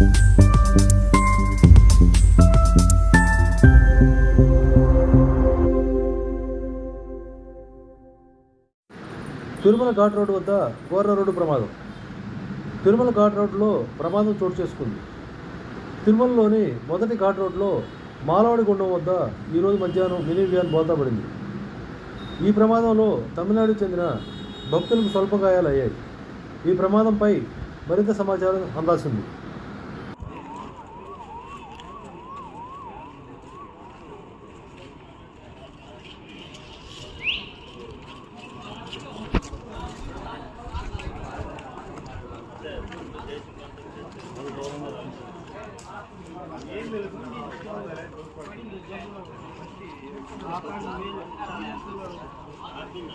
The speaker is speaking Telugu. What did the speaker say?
తిరుమల ఘాట్ రోడ్డు వద్ద ఘోర రోడ్డు ప్రమాదం. తిరుమల ఘాట్ రోడ్లో ప్రమాదం చోటు చేసుకుంది. తిరుమలలోని మొదటి ఘాట్ రోడ్లో మాలవాడి గుండం వద్ద ఈరోజు మధ్యాహ్నం మినీ వ్యాన్ బోల్తాపడింది ఈ ప్రమాదంలో తమిళనాడుకు చెందిన భక్తులకు స్వల్ప గాయాలయ్యాయి. ఈ ప్రమాదంపై మరింత సమాచారం అందాల్సింది. Thank you.